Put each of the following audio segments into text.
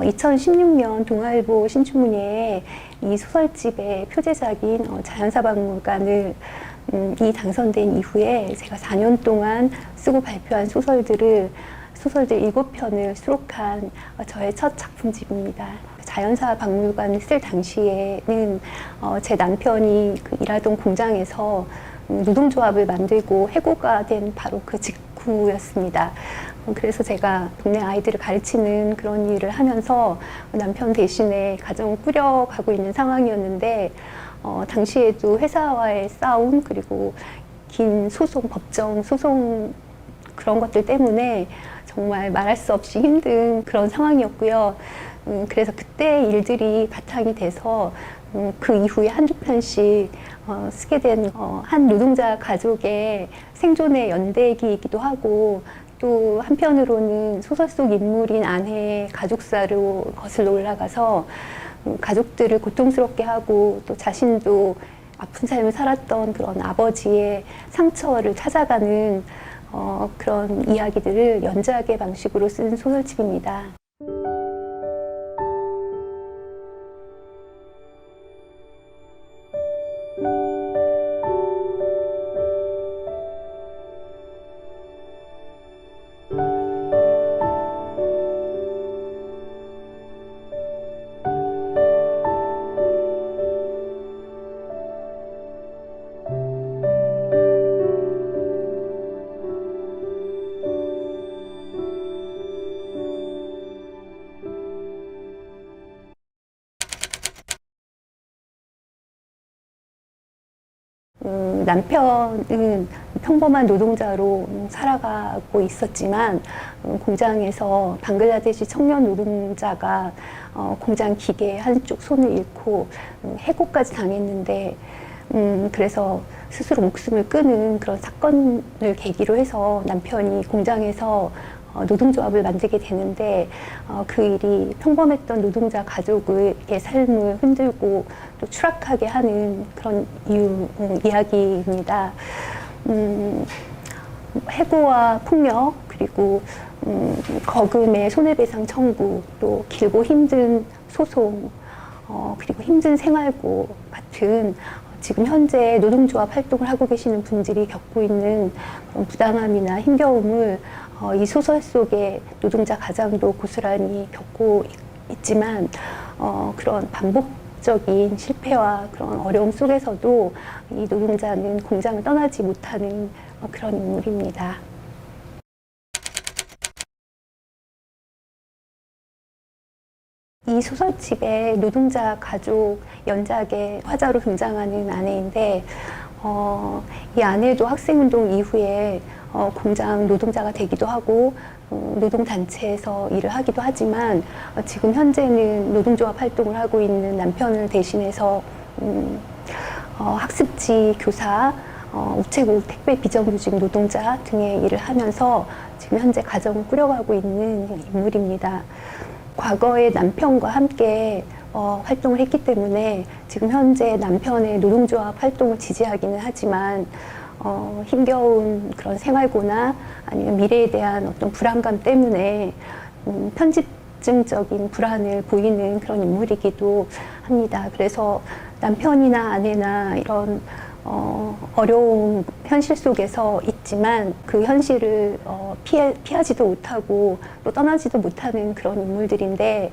어, 2016년 동아일보 신춘문예에 이 소설집의 표제작인 어, 자연사박물관을 음, 이 당선된 이후에 제가 4년 동안 쓰고 발표한 소설들을 소설들 7편을 수록한 어, 저의 첫 작품집입니다. 자연사 박물관을 쓸 당시에는 어, 제 남편이 그 일하던 공장에서 음, 노동조합을 만들고 해고가 된 바로 그 직후 였습니다. 어, 그래서 제가 동네 아이들을 가르치는 그런 일을 하면서 남편 대신에 가정을 꾸려가고 있는 상황이었는데 어, 당시에도 회사와의 싸움 그리고 긴 소송, 법정 소송 그런 것들 때문에 정말 말할 수 없이 힘든 그런 상황이었고요. 음, 그래서 그때 일들이 바탕이 돼서 음, 그 이후에 한두 편씩 어, 쓰게 된 어, 한 노동자 가족의 생존의 연대기이기도 하고 또 한편으로는 소설 속 인물인 아내의 가족사로 거슬러 올라가서 음, 가족들을 고통스럽게 하고 또 자신도 아픈 삶을 살았던 그런 아버지의 상처를 찾아가는 어, 그런 이야기들을 연작의 방식으로 쓴 소설집입니다. 남편은 평범한 노동자로 음, 살아가고 있었지만 음, 공장에서 방글라데시 청년 노동자가 어, 공장 기계 한쪽 손을 잃고 음, 해고까지 당했는데 음, 그래서 스스로 목숨을 끊은 그런 사건을 계기로 해서 남편이 공장에서 어, 노동조합을 만들게 되는데 어, 그 일이 평범했던 노동자 가족의 삶을 흔들고 또 추락하게 하는 그런 이유 음, 이야기입니다. 음, 해고와 폭력 그리고 음, 거금의 손해배상 청구 또 길고 힘든 소송 어, 그리고 힘든 생활고 같은 지금 현재 노동조합 활동을 하고 계시는 분들이 겪고 있는 그런 부당함이나 힘겨움을 어, 이 소설 속에 노동자 가장도 고스란히 겪고 있, 있지만 어, 그런 반복 적인 실패와 그런 어려움 속에서도 이 노동자는 공장을 떠나지 못하는 어, 그런 인물입니다. 이 소설집의 노동자 가족 연작의 화자로 등장하는 아내인데 어, 이 아내도 학생운동 이후에 어, 공장 노동자가 되기도 하고 어, 노동단체에서 일을 하기도 하지만 어, 지금 현재는 노동조합 활동을 하고 있는 남편을 대신해서 음, 어, 학습지 교사, 어, 우체국 택배 비정규직 노동자 등의 일을 하면서 지금 현재 가정을 꾸려가고 있는 인물입니다. 과거에 남편과 함께 어, 활동을 했기 때문에 지금 현재 남편의 노동조합 활동을 지지하기는 하지만 어, 힘겨운 그런 생활고나 아니면 미래에 대한 어떤 불안감 때문에 음, 편집증적인 불안을 보이는 그런 인물이기도 합니다. 그래서 남편이나 아내나 이런 어, 어려운 현실 속에서 있지만 그 현실을 어, 피해, 피하지도 못하고 또 떠나지도 못하는 그런 인물들인데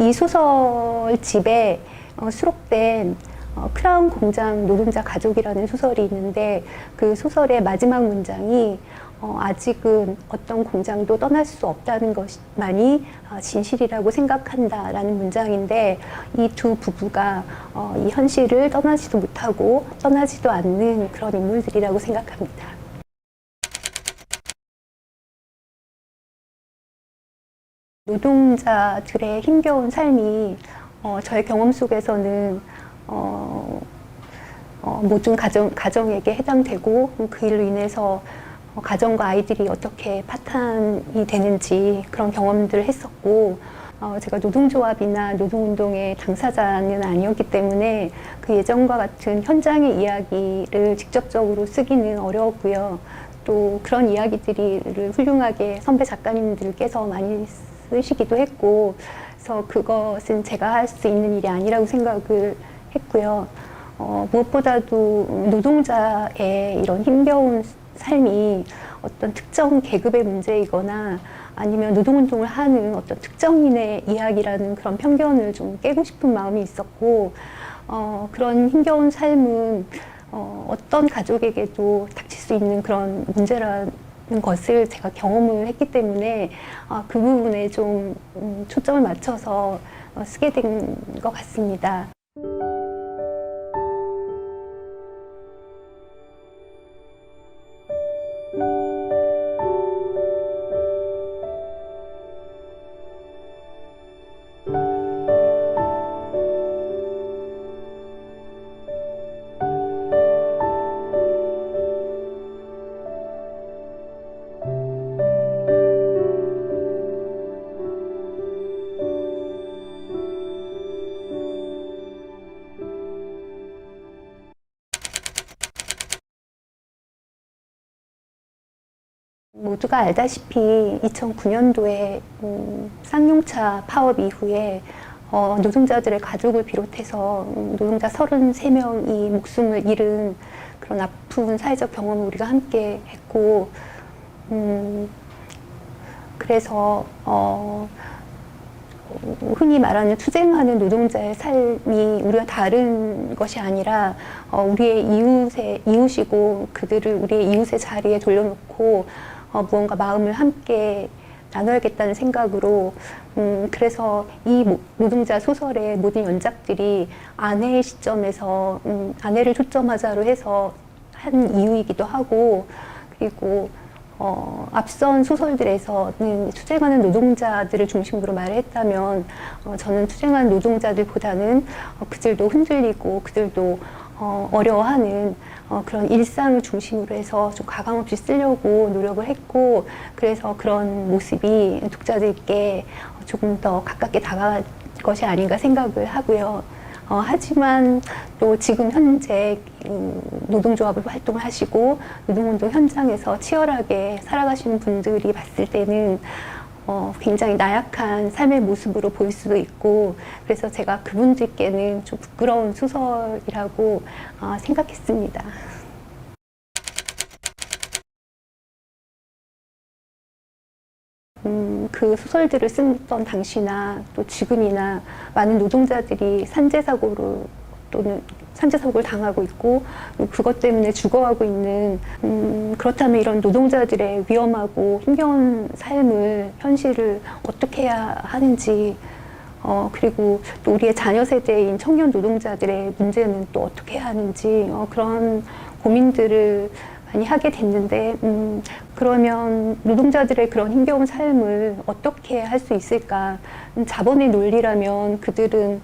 이 소설집에 어, 수록된 어, 크라운 공장 노동자 가족이라는 소설이 있는데 그 소설의 마지막 문장이 어, 아직은 어떤 공장도 떠날 수 없다는 것만이 어, 진실이라고 생각한다라는 문장인데 이 두 부부가 어, 이 현실을 떠나지도 못하고 떠나지도 않는 그런 인물들이라고 생각합니다. 노동자들의 힘겨운 삶이 어, 저의 경험 속에서는 어, 어, 모든 가정, 가정에게 해당되고 그 일로 인해서 어, 가정과 아이들이 어떻게 파탄이 되는지 그런 경험들을 했었고 어, 제가 노동조합이나 노동운동의 당사자는 아니었기 때문에 그 예전과 같은 현장의 이야기를 직접적으로 쓰기는 어려웠고요. 또 그런 이야기들을 훌륭하게 선배 작가님들께서 많이 쓰시기도 했고 그래서 그것은 제가 할 수 있는 일이 아니라고 생각을 했고요. 어, 무엇보다도 노동자의 이런 힘겨운 삶이 어떤 특정 계급의 문제이거나 아니면 노동운동을 하는 어떤 특정인의 이야기라는 그런 편견을 좀 깨고 싶은 마음이 있었고, 어, 그런 힘겨운 삶은 어, 어떤 가족에게도 닥칠 수 있는 그런 문제라는 것을 제가 경험을 했기 때문에 아, 그 부분에 좀 음, 초점을 맞춰서 어, 쓰게 된 것 같습니다. 모두가 알다시피 2009년도에 음, 쌍용차 파업 이후에 어, 노동자들의 가족을 비롯해서 음, 노동자 33명이 목숨을 잃은 그런 아픈 사회적 경험을 우리가 함께 했고, 음, 그래서 어, 흔히 말하는 투쟁하는 노동자의 삶이 우리가 다른 것이 아니라 어, 우리의 이웃의 이웃이고 그들을 우리의 이웃의 자리에 돌려놓고 어, 무언가 마음을 함께 나눠야겠다는 생각으로 음, 그래서 이 모- 노동자 소설의 모든 연작들이 아내의 시점에서 음, 아내를 초점하자로 해서 한 이유이기도 하고 그리고 어, 앞선 소설들에서는 투쟁하는 노동자들을 중심으로 말을 했다면 어, 저는 투쟁하는 노동자들보다는 어, 그들도 흔들리고 그들도 어, 어려워하는 어, 그런 일상을 중심으로 해서 좀 가감 없이 쓰려고 노력을 했고 그래서 그런 모습이 독자들께 조금 더 가깝게 다가갈 것이 아닌가 생각을 하고요. 어, 하지만 또 지금 현재 음, 노동조합을 활동을 하시고 노동운동 현장에서 치열하게 살아가시는 분들이 봤을 때는 어, 굉장히 나약한 삶의 모습으로 보일 수도 있고 그래서 제가 그분들께는 좀 부끄러운 소설이라고 어, 생각했습니다. 음, 그 소설들을 쓰던 당시나 또 지금이나 많은 노동자들이 산재 사고로 또는 산재 사고를 당하고 있고 그것 때문에 죽어가고 있는 음, 그렇다면 이런 노동자들의 위험하고 힘겨운 삶을 현실을 어떻게 해야 하는지 어, 그리고 또 우리의 자녀 세대인 청년 노동자들의 문제는 또 어떻게 해야 하는지 어, 그런 고민들을 많이 하게 됐는데 음, 그러면 노동자들의 그런 힘겨운 삶을 어떻게 할 수 있을까? 음, 자본의 논리라면 그들은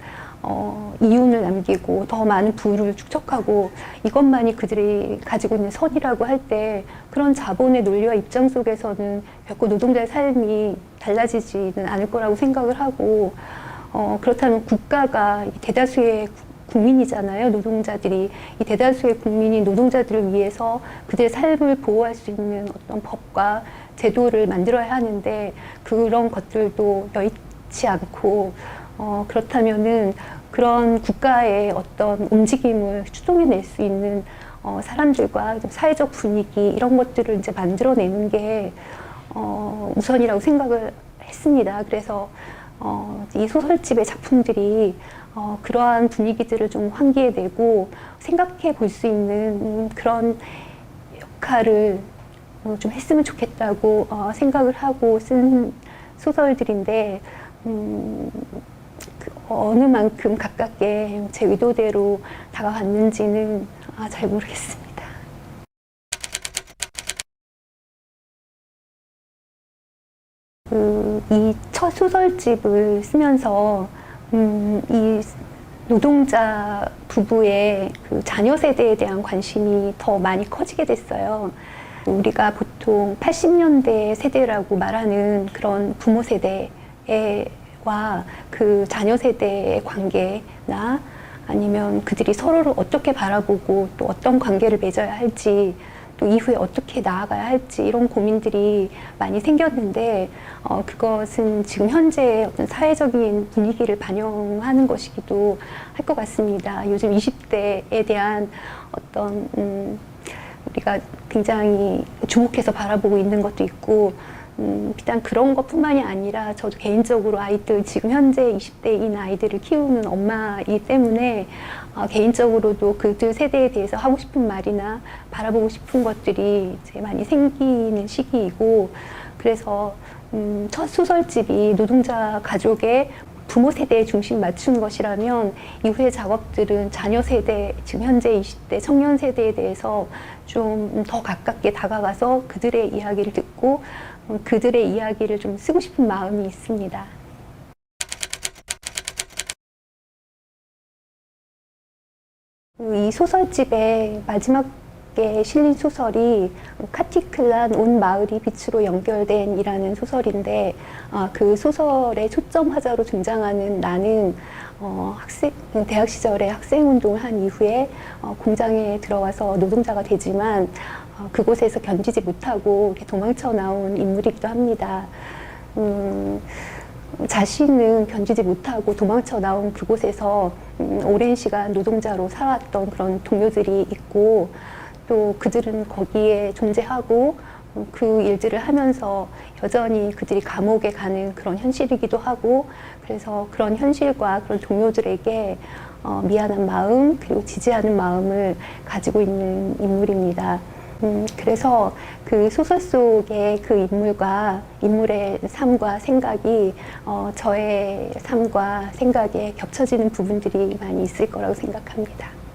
어, 이윤을 남기고 더 많은 부를 축적하고 이것만이 그들이 가지고 있는 선이라고 할 때 그런 자본의 논리와 입장 속에서는 결코 노동자의 삶이 달라지지는 않을 거라고 생각을 하고 어, 그렇다면 국가가 이 대다수의 구- 국민이잖아요. 노동자들이 이 대다수의 국민이 노동자들을 위해서 그들의 삶을 보호할 수 있는 어떤 법과 제도를 만들어야 하는데 그런 것들도 여의치 않고 어, 그렇다면은 그런 국가의 어떤 움직임을 추동해낼 수 있는 어, 사람들과 좀 사회적 분위기 이런 것들을 이제 만들어내는 게 어, 우선이라고 생각을 했습니다. 그래서 어, 이 소설집의 작품들이 어, 그러한 분위기들을 좀 환기해내고 생각해 볼 수 있는 음, 그런 역할을 어, 좀 했으면 좋겠다고 어, 생각을 하고 쓴 소설들인데 음, 그 어느 만큼 가깝게 제 의도대로 다가갔는지는 아, 잘 모르겠습니다. 그, 이첫 소설집을 쓰면서 음, 이 노동자 부부의 그 자녀 세대에 대한 관심이 더 많이 커지게 됐어요. 우리가 보통 80년대 세대라고 말하는 그런 부모 세대 와그 자녀 세대의 관계나 아니면 그들이 서로를 어떻게 바라보고 또 어떤 관계를 맺어야 할지 또 이후에 어떻게 나아가야 할지 이런 고민들이 많이 생겼는데 어, 그것은 지금 현재 어떤 사회적인 분위기를 반영하는 것이기도 할 것 같습니다. 요즘 20대에 대한 어떤 음, 우리가 굉장히 주목해서 바라보고 있는 것도 있고 음, 비단 그런 것뿐만이 아니라 저도 개인적으로 아이들 지금 현재 20대인 아이들을 키우는 엄마이기 때문에 어, 개인적으로도 그들 세대에 대해서 하고 싶은 말이나 바라보고 싶은 것들이 이제 많이 생기는 시기이고 그래서 음, 첫 소설집이 노동자 가족의 부모 세대에 중심 맞춘 것이라면 이후의 작업들은 자녀 세대, 지금 현재 20대 청년 세대에 대해서 좀 더 가깝게 다가가서 그들의 이야기를 듣고 음, 그들의 이야기를 좀 쓰고 싶은 마음이 있습니다. 이 소설집의 마지막에 실린 소설이 카티클란 온 마을이 빛으로 연결된 이라는 소설인데 아, 그 소설의 초점 화자로 등장하는 나는 어, 학생 대학 시절에 학생 운동을 한 이후에 어, 공장에 들어와서 노동자가 되지만 어, 그곳에서 견디지 못하고 도망쳐 나온 인물이기도 합니다. 음, 자신은 견디지 못하고 도망쳐 나온 그곳에서 음, 오랜 시간 노동자로 살아왔던 그런 동료들이 있고 또 그들은 거기에 존재하고 음, 그 일들을 하면서 여전히 그들이 감옥에 가는 그런 현실이기도 하고 그래서 그런 현실과 그런 동료들에게 어, 미안한 마음 그리고 지지하는 마음을 가지고 있는 인물입니다. 음, 그래서 그 소설 속의 그 인물과 인물의 삶과 생각이 어, 저의 삶과 생각에 겹쳐지는 부분들이 많이 있을 거라고 생각합니다.